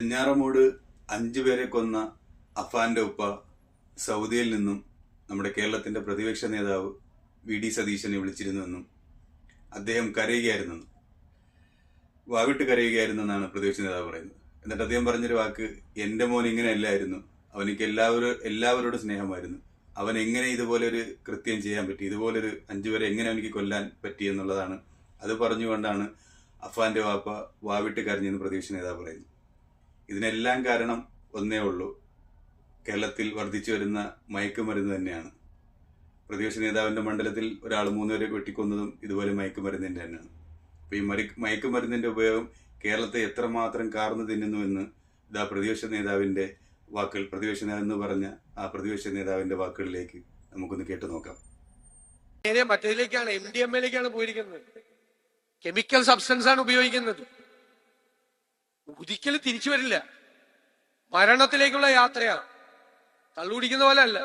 വെഞ്ഞാറമൂട് അഞ്ചു പേരെ കൊന്ന അഫാന്റെ ഉപ്പ സൗദിയിൽ നിന്നും നമ്മുടെ കേരളത്തിന്റെ പ്രതിപക്ഷ നേതാവ് വി ഡി സതീശനെ വിളിച്ചിരുന്നുവെന്നും അദ്ദേഹം കരയുകയായിരുന്നെന്നും വാവിട്ട് കരയുകയായിരുന്നെന്നാണ് പ്രതിപക്ഷ നേതാവ് പറയുന്നത്. എന്നിട്ട് അദ്ദേഹം പറഞ്ഞൊരു വാക്ക് എന്റെ മോൻ ഇങ്ങനെ അല്ലായിരുന്നു അവനിക്ക് എല്ലാവരും എല്ലാവരോടും സ്നേഹമായിരുന്നു. അവൻ എങ്ങനെ ഇതുപോലെ ഒരു കൃത്യം ചെയ്യാൻ പറ്റി? ഇതുപോലൊരു അഞ്ചുപേരെ എങ്ങനെ അവനിക്ക് കൊല്ലാൻ പറ്റി എന്നുള്ളതാണ്. അത് പറഞ്ഞുകൊണ്ടാണ് അഫാന്റെ വാപ്പ വാവിട്ട് കരഞ്ഞെന്ന് പ്രതിപക്ഷ നേതാവ് പറയുന്നു ഇതിനെല്ലാം കാരണം ഒന്നേ ഉള്ളൂ. കേരളത്തിൽ വർദ്ധിച്ചു വരുന്ന മയക്കുമരുന്ന് തന്നെയാണ്. പ്രതിപക്ഷ നേതാവിന്റെ മണ്ഡലത്തിൽ ഒരാൾ മൂന്നുപേരെ വെട്ടിക്കൊന്നതും ഇതുപോലെ മയക്കുമരുന്നിന്റെ തന്നെയാണ്. അപ്പൊ ഈ മരി മയക്കുമരുന്നിന്റെ ഉപയോഗം കേരളത്തെ എത്രമാത്രം കാർന്നു തിന്നുന്നു എന്ന് ഇതാ പ്രതിപക്ഷ നേതാവിന്റെ വാക്കുകൾ പ്രതിപക്ഷ നേതാവ് എന്ന് പറഞ്ഞ ആ പ്രതിപക്ഷ നേതാവിന്റെ വാക്കുകളിലേക്ക് നമുക്കൊന്ന് കേട്ടു നോക്കാം. നേരെ മറ്റേതിലേക്കാണ് എം ഡി എം എയിലേക്കാണ് പോയിരിക്കുന്നത്. കെമിക്കൽ സബ്സ്റ്റൻസ് ആണ് ഉപയോഗിക്കുന്നത്. ഒരിക്കലും തിരിച്ചു വരില്ല. മരണത്തിലേക്കുള്ള യാത്രയാണ് തള്ളുപിടിക്കുന്ന പോലെ അല്ല.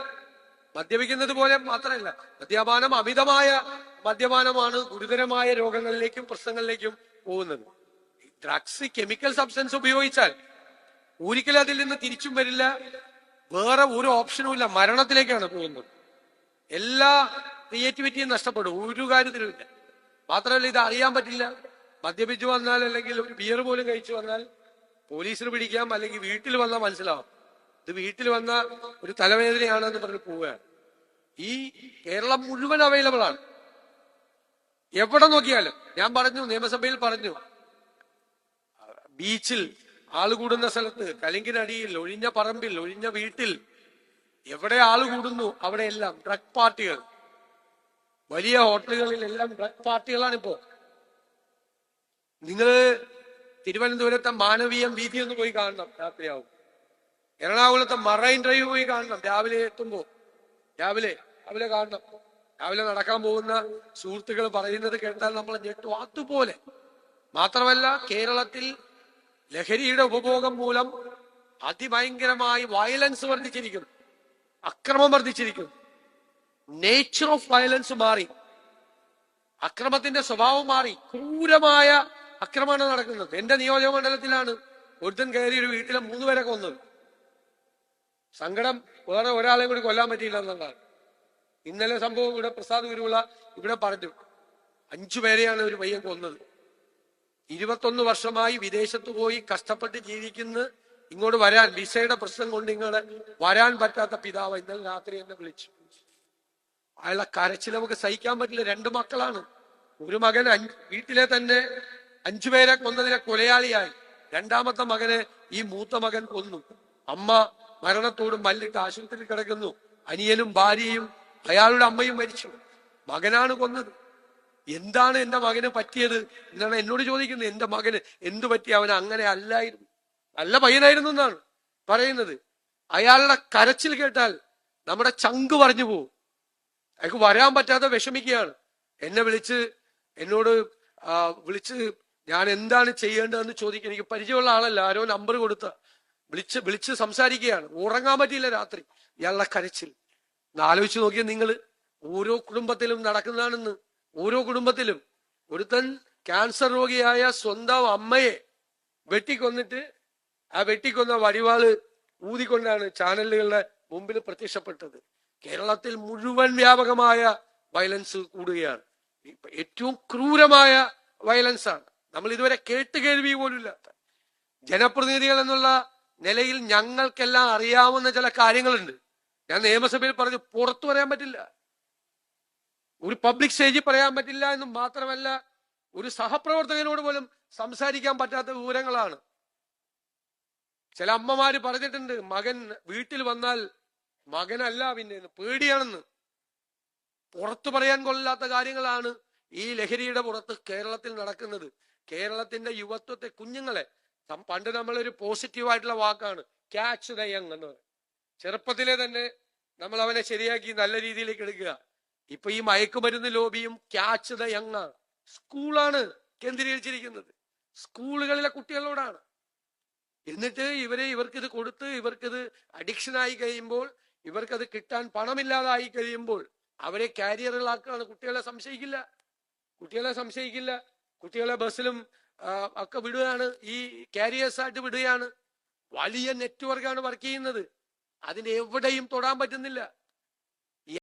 മദ്യപിക്കുന്നത് പോലെ മാത്രമല്ല മദ്യപാനം അമിതമായ മദ്യപാനമാണ് ഗുരുതരമായ രോഗങ്ങളിലേക്കും പ്രശ്നങ്ങളിലേക്കും പോകുന്നത്. ഡ്രഗ്സ് കെമിക്കൽ സബ്സ്റ്റൻസ് ഉപയോഗിച്ചാൽ ഒരിക്കലും അതിൽ നിന്ന് തിരിച്ചും വരില്ല. വേറെ ഒരു ഓപ്ഷനും ഇല്ല. മരണത്തിലേക്കാണ് പോകുന്നത്. എല്ലാ ക്രിയേറ്റിവിറ്റിയും നഷ്ടപ്പെടും. ഒരു കാര്യത്തിലും ഇല്ല. മാത്രമല്ല ഇത് അറിയാൻ പറ്റില്ല. മദ്യപിച്ചു വന്നാൽ അല്ലെങ്കിൽ ഒരു ബിയർ പോലും കഴിച്ചു വന്നാൽ പോലീസിന് പിടിക്കാം അല്ലെങ്കിൽ വീട്ടിൽ വന്നാൽ മനസ്സിലാവും. ഇത് വീട്ടിൽ വന്ന ഒരു തലവേദനയാണെന്ന് പറഞ്ഞ് പോവുകയാണ്. ഈ കേരളം മുഴുവൻ അവൈലബിൾ ആണ്. എവിടെ നോക്കിയാലും ഞാൻ പറഞ്ഞു നിയമസഭയിൽ പറഞ്ഞു ബീച്ചിൽ ആൾ കൂടുന്ന സ്ഥലത്ത് കലിങ്കിനടിയിൽ ഒഴിഞ്ഞ പറമ്പിൽ ഒഴിഞ്ഞ വീട്ടിൽ എവിടെ ആൾ കൂടുന്നു അവിടെയെല്ലാം ഡ്രഗ് പാർട്ടികൾ വലിയ ഹോട്ടലുകളിലെല്ലാം ഡ്രഗ് പാർട്ടികളാണ് ഇപ്പോ നിങ്ങൾ തിരുവനന്തപുരത്തെ മാനവീയം വീതി ഒന്ന് പോയി കാണണം രാത്രിയാവും. എറണാകുളത്തെ മറൈൻ ഡ്രൈവ് പോയി കാണണം രാവിലെ എത്തുമ്പോ. രാവിലെ രാവിലെ കാണണം. രാവിലെ നടക്കാൻ പോകുന്ന സുഹൃത്തുക്കൾ പറയുന്നത് കേട്ടാൽ നമ്മൾ ഞെട്ടു. അതുപോലെ മാത്രമല്ല കേരളത്തിൽ ലഹരിയുടെ ഉപഭോഗം മൂലം അതിഭയങ്കരമായി വയലൻസ് വർദ്ധിച്ചിരിക്കുന്നു. അക്രമം വർദ്ധിച്ചിരിക്കുന്നു. നേച്ചർ ഓഫ് വയലൻസ് മാറി. അക്രമത്തിന്റെ സ്വഭാവം മാറി. ക്രൂരമായ അക്രമമാണ് നടക്കുന്നത്. എന്റെ നിയോജക മണ്ഡലത്തിലാണ് ഒരുത്തൻ കയറി ഒരു വീട്ടിലെ മൂന്ന് പേരെ കൊന്നത്. സങ്കടം വേറെ ഒരാളെ കൂടി കൊല്ലാൻ പറ്റിയില്ല എന്നുള്ളതാണ്. ഇന്നലെ സംഭവം ഇവിടെ പ്രസാദ് ഗുരുവിള ഇവിടെ പറഞ്ഞു അഞ്ചു പേരെയാണ് ഒരു പയ്യൻ കൊന്നത്. ഇരുപത്തൊന്ന് വർഷമായി വിദേശത്ത് പോയി കഷ്ടപ്പെട്ട് ജീവിക്കുന്ന. ഇങ്ങോട്ട് വരാൻ വിസയുടെ പ്രശ്നം കൊണ്ട് ഇങ്ങോട്ട് വരാൻ പറ്റാത്ത പിതാവ് ഇന്നലെ രാത്രി എന്നെ വിളിച്ചു. അയാളെ കരച്ചിൽ സഹിക്കാൻ പറ്റില്ല. രണ്ട് മക്കളാണ്. ഒരു മകൻ വീട്ടിലെ തന്നെ അഞ്ചു പേരെ കൊന്നതിനെ കൊലയാളിയായി. രണ്ടാമത്തെ മകനെ ഈ മൂത്ത മകൻ കൊന്നു. അമ്മ മരണത്തോട് മല്ലിട്ട് ആശുപത്രിയിൽ കിടക്കുന്നു. അനിയനും ഭാര്യയും അയാളുടെ അമ്മയും മരിച്ചു. മകനാണ് കൊന്നത്. എന്താണ് എന്റെ മകന് പറ്റിയത് എന്നാണ് എന്നോട് ചോദിക്കുന്നത്. എന്റെ മകന് എന്തു പറ്റി? അവൻ അങ്ങനെ അല്ലായിരുന്നു. നല്ല പയ്യനായിരുന്നു എന്നാണ് പറയുന്നത്. അയാളുടെ കരച്ചിൽ കേട്ടാൽ നമ്മുടെ ചങ്ക് പറഞ്ഞു പോകും. അയാൾക്ക് വരാൻ പറ്റാതെ വിഷമിക്കുകയാണ്. എന്നെ വിളിച്ച് എന്നോട് വിളിച്ച് ഞാൻ എന്താണ് ചെയ്യേണ്ടതെന്ന് ചോദിക്കുക എനിക്ക് പരിചയമുള്ള ആളല്ല. ആരോ നമ്പർ കൊടുത്ത വിളിച്ച് വിളിച്ച് സംസാരിക്കുകയാണ്. ഉറങ്ങാൻ പറ്റിയില്ല രാത്രി. ഇയാളുടെ കരച്ചിൽ. ആലോചിച്ച് നോക്കിയാൽ നിങ്ങൾ ഓരോ കുടുംബത്തിലും നടക്കുന്നതാണെന്ന്. ഓരോ കുടുംബത്തിലും. ഒരുത്തൻ ക്യാൻസർ രോഗിയായ സ്വന്തം അമ്മയെ വെട്ടിക്കൊന്നിട്ട് ആ വെട്ടിക്കൊന്ന വടിവാൾ ഊതിക്കൊണ്ടാണ് ചാനലുകളുടെ മുമ്പിൽ പ്രത്യക്ഷപ്പെട്ടത്. കേരളത്തിൽ മുഴുവൻ വ്യാപകമായ വയലൻസ് കൂടുകയാണ്. ഏറ്റവും ക്രൂരമായ വയലൻസ് ആണ്. നമ്മൾ ഇതുവരെ കേട്ട് കേൾവി പോലുമില്ലാത്ത ജനപ്രതിനിധികൾ എന്നുള്ള നിലയിൽ ഞങ്ങൾക്കെല്ലാം അറിയാവുന്ന ചില കാര്യങ്ങളുണ്ട്. ഞാൻ നിയമസഭയിൽ പറഞ്ഞു പുറത്തു പറയാൻ പറ്റില്ല. ഒരു പബ്ലിക് സ്റ്റേജിൽ പറയാൻ പറ്റില്ല എന്ന് മാത്രമല്ല ഒരു സഹപ്രവർത്തകനോട് പോലും സംസാരിക്കാൻ പറ്റാത്ത വിവരങ്ങളാണ്. ചില അമ്മമാര് പറഞ്ഞിട്ടുണ്ട് മകൻ വീട്ടിൽ വന്നാൽ മകനല്ല പിന്നെ പേടിയാണെന്ന്. പുറത്തു പറയാൻ കൊള്ളാത്ത കാര്യങ്ങളാണ് ഈ ലഹരിയുടെ പുറത്ത് കേരളത്തിൽ നടക്കുന്നത്. കേരളത്തിന്റെ യുവത്വത്തെ കുഞ്ഞുങ്ങളെ പണ്ട് നമ്മളൊരു പോസിറ്റീവ് ആയിട്ടുള്ള വാക്കാണ് ക്യാച്ച് ദ യങ് എന്ന് പറയും. ചെറുപ്പത്തിലെ തന്നെ നമ്മൾ അവനെ ശരിയാക്കി നല്ല രീതിയിലേക്ക് എടുക്കുക. ഇപ്പൊ ഈ മയക്കുമരുന്ന് ലോബിയും ക്യാച്ച് ദ യങ് ആണ്. സ്കൂളാണ് കേന്ദ്രീകരിച്ചിരിക്കുന്നത്. സ്കൂളുകളിലെ കുട്ടികളോടാണ്. എന്നിട്ട് ഇവരെ ഇവർക്കിത് കൊടുത്ത് ഇവർക്കിത് അഡിക്ഷൻ ആയി കഴിയുമ്പോൾ ഇവർക്കത് കിട്ടാൻ പണമില്ലാതായി കഴിയുമ്പോൾ അവരെ കാരിയറുകളാക്കുകയാണ് കുട്ടികളെ സംശയിക്കില്ല. കുട്ടികളെ സംശയിക്കില്ല. കുട്ടികളെ ബസ്സിലും ഒക്കെ വിടുകയാണ്. ഈ കാരിയേഴ്സ് ആയിട്ട് വിടുകയാണ്. വലിയ നെറ്റ്വർക്കാണ് വർക്ക് ചെയ്യുന്നത്. അതിന് എവിടെയും തൊടാൻ പറ്റുന്നില്ല.